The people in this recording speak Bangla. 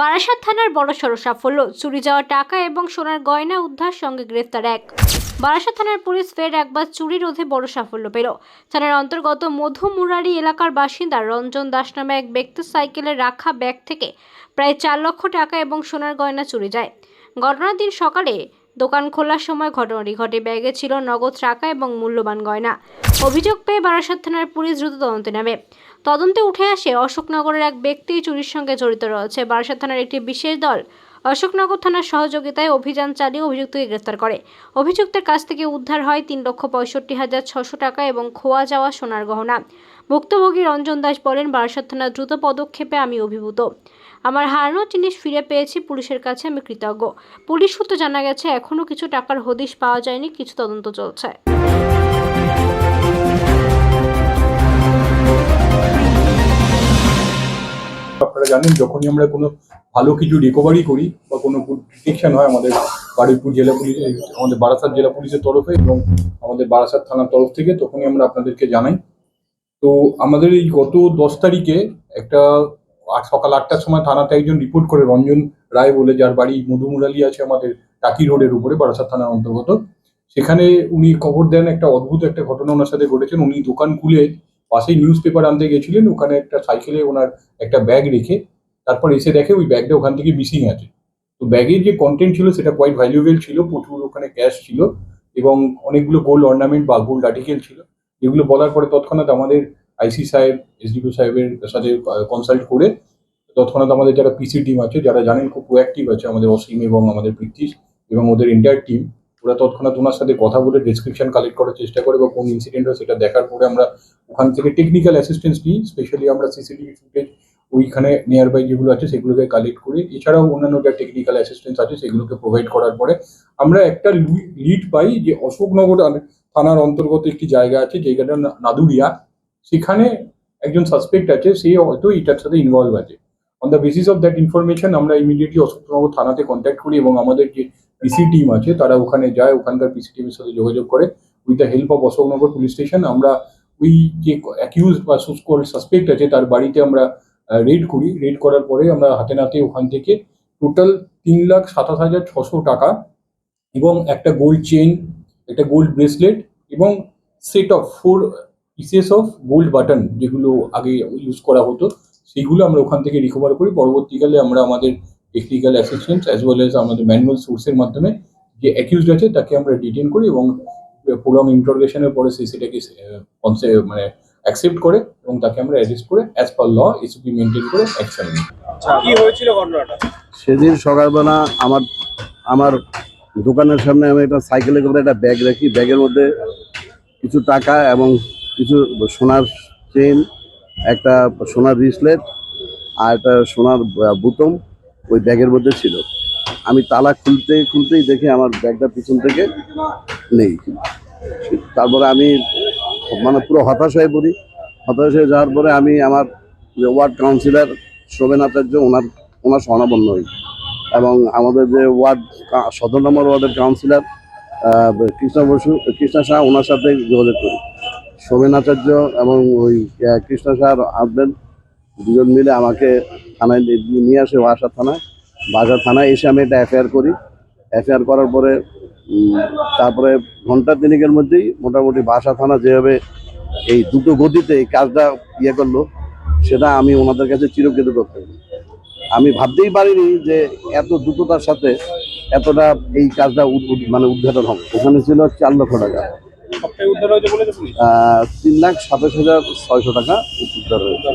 বারাসাত থানার বড়সড় সাফল্য, চুরি যাওয়া টাকা এবং সোনার গয়না উদ্ধার সঙ্গে গ্রেফতার এক। বারাসাত থানার পুলিশ ফের একবার চুরি রোধে বড় সাফল্য পেল। থানার অন্তর্গত মধু মুরারি এলাকার বাসিন্দা রঞ্জন দাস নামে এক ব্যক্তির সাইকেলে রাখা ব্যাগ থেকে প্রায় চার লক্ষ টাকা এবং সোনার গয়না চুরি যায়। ঘটনার দিন সকালে দোকান খোলার সময় ঘটনাটি ঘটে। ব্যাগে ছিল নগদ টাকা এবং মূল্যবান গয়না। অভিযোগ পেয়ে বারাসাত থানার পুলিশ দ্রুত তদন্তে নামে। তদন্তে উঠে আসে, অশোকনগরের এক ব্যক্তি চুরির সঙ্গে জড়িত রয়েছে। বারাসাত থানার একটি বিশেষ দল অশোকনগর থানার সহযোগিতায় অভিযান চালিয়ে অভিযুক্তকে গ্রেফতার করে। অভিযুক্তের কাছ থেকে উদ্ধার হয় তিন লক্ষ পঁয়ষট্টি হাজার ছশো টাকা এবং খোয়া যাওয়া সোনার গহনা। ভুক্তভোগী রঞ্জন দাস বলেন, বারাসাত থানার দ্রুত পদক্ষেপে আমি অভিভূত। আমার হারানো জিনিস ফিরে পেয়েছি, পুলিশের কাছে আমি কৃতজ্ঞ। পুলিশ সূত্রে জানা গেছে এখনও কিছু টাকার হদিশ পাওয়া যায়নি, কিছু তদন্ত চলছে। আপনারা জানেন, যখনই আমরা কোনো ভালো কিছু রিকভারি করি বা কোনো ডিটেকশন হয় আমাদের বারুইপুর জেলা পুলিশ আমাদের বারাসাত জেলা পুলিশের তরফে এবং আমাদের বারাসাত থানার তরফ থেকে তখনই আমরা আপনাদেরকে জানাই। তো আমাদের এই গত দশ তারিখে একটা সকাল আটটার সময় থানাতে একজন রিপোর্ট করে রঞ্জন রায় বলে, যার বাড়ি মধুমুরালি আছে আমাদের টাকি রোডের উপরে, বারাসাত থানার অন্তর্গত। সেখানে উনি খবর দেন একটা অদ্ভুত একটা ঘটনা ওনার সাথে ঘটেছেন। উনি দোকান খুলে পাশেই নিউজ পেপার আনতে গেছিলেন, ওখানে একটা সাইকেলে ওনার একটা ব্যাগ রেখে তারপর এসে দেখে ওই ব্যাগটা ওখান থেকে মিসিং আছে। তো ব্যাগের যে কন্টেন্ট ছিল সেটা কোয়াইট ভ্যালুয়েবল ছিল, প্রচুর ওখানে ক্যাশ ছিল এবং অনেকগুলো গোল্ড অর্নামেন্ট বা গোল্ড আর্টিকেল ছিল। যেগুলো বলার পরে তৎক্ষণাৎ আমাদের আইসি সাহেব এসডিপিও সাহেবের সাথে কনসাল্ট করে তৎক্ষণাৎ আমাদের যারা পিসি টিম আছে, যারা জানেন খুব প্রোঅ্যাক্টিভ আছে আমাদের অসীম এবং আমাদের পৃথ্বীশ এবং ওদের ইন্টার টিম ওরা তৎক্ষণাৎ ওনার সাথে কথা বলে ডেসক্রিপশন কালেক্ট করার চেষ্টা করে বা কোন ইনসিডেন্ট হয় সেটা দেখার পরে আমরা ওখান থেকে টেকনিক্যাল অ্যাসিস্ট্যান্স নিই। স্পেশালি আমরা সিসিটিভি ফুটেজ ওইখানে নিয়ার বাই যেগুলো আছে সেগুলোকে কালেক্ট করি, এছাড়াও অন্যান্য যা টেকনিক্যাল অ্যাসিস্ট্যান্স আছে সেগুলোকে প্রোভাইড করার পরে আমরা একটা লিড পাই যে অশোকনগর থানার অন্তর্গত একটি জায়গা আছে জায়গাটা না- নাদুরিয়া। সেখানে একজন সাসপেক্ট আছে, সে হয়তো এটার সাথে ইনভলভ আছে। On the basis of that information আমরা ইমিডিয়েটলি অশোকনগর থানাতে কন্ট্যাক্ট করি এবং আমাদের যে পিসি টিম আছে, তারা ওখানে যায়, ওখানকার পিসি টিমের সাথে যোগাযোগ করে। With the help of Ashoknagar police station আমরা ওই যে অ্যাকিউজ বা সাসপেক্ট আছে, তার বাড়িতে আমরা রেড করি। রেড করার পরে আমরা হাতে নাতে ওখান থেকে টোটাল তিন লাখ সাতাশ হাজার ছশো টাকা এবং একটা গোল্ড চেন একটা গোল্ড ব্রেসলেট এবং set of four pieces of gold button যেগুলো আগে ইউজ করা হতো সেইগুলো আমরা ওখান থেকে রিকভার করি। পরবর্তীকালে আমরা আমাদের technical assistance as well as আমাদের ম্যানুয়াল সোর্সের মাধ্যমে যে অ্যাকিউজড আছে তাকে আমরা ডিটেন করি এবং প্রোগ্রাম ইন্টারোগেশনের পরে সে সেটাকে মানে অ্যাকসেপ্ট করে এবং তাকে আমরা অ্যারেস্ট করে as per law SOP maintain করে অ্যাকশন নিই। কি হয়েছিল ঘটনাটা? সেদিন সকালবেলা আমার আমার দোকানের সামনে আমি একটা সাইকেলে করে একটা ব্যাগ রাখি। ব্যাগের মধ্যে কিছু টাকা এবং কিছু সোনার চেন একটা সোনার ব্রেসলেট আর একটা সোনার বুতম ওই ব্যাগের মধ্যে ছিল। আমি তালা খুলতে খুলতেই দেখি আমার ব্যাগটা পিছন থেকে নেই। তারপরে আমি মানে পুরো হতাশ হয়ে পড়ি হতাশ হয়ে যাওয়ার পরে আমি আমার যে ওয়ার্ড কাউন্সিলর শোভেন আচার্য ওনার ওনার স্বর্ণাপন্ন হই। এবং আমাদের যে ওয়ার্ড সতেরো নম্বর ওয়ার্ডের কাউন্সিলর কৃষ্ণ বসু, কৃষ্ণা শাহ, ওনার সাথে যোগাযোগ করি। শোভেন আচার্য এবং ওই কৃষ্ণ শাহর হাজবেন্ড দুজন মিলে আমাকে থানায় নিয়ে- আসে বাসা থানায়। বাসা থানায় এসে আমি এটা এফআইআর করি। এফআইআর করার পরে তারপরে ঘণ্টা তিনেকের মধ্যেই মোটামুটি বাসা থানা যেভাবে এই দুটো গতিতে এই কাজটা ইয়ে করল সেটা আমি ওনাদের কাছে চিরকৃত করতে। আমি ভাবতেই পারিনি যে এত দ্রুততার সাথে এতটা এই কাজটা মানে উদ্ঘাটন হবে। ওখানে ছিল চার লক্ষ টাকা। তিন লাখ সাতাশ হাজার ছয়শো টাকা উদ্ধার হয়েছে।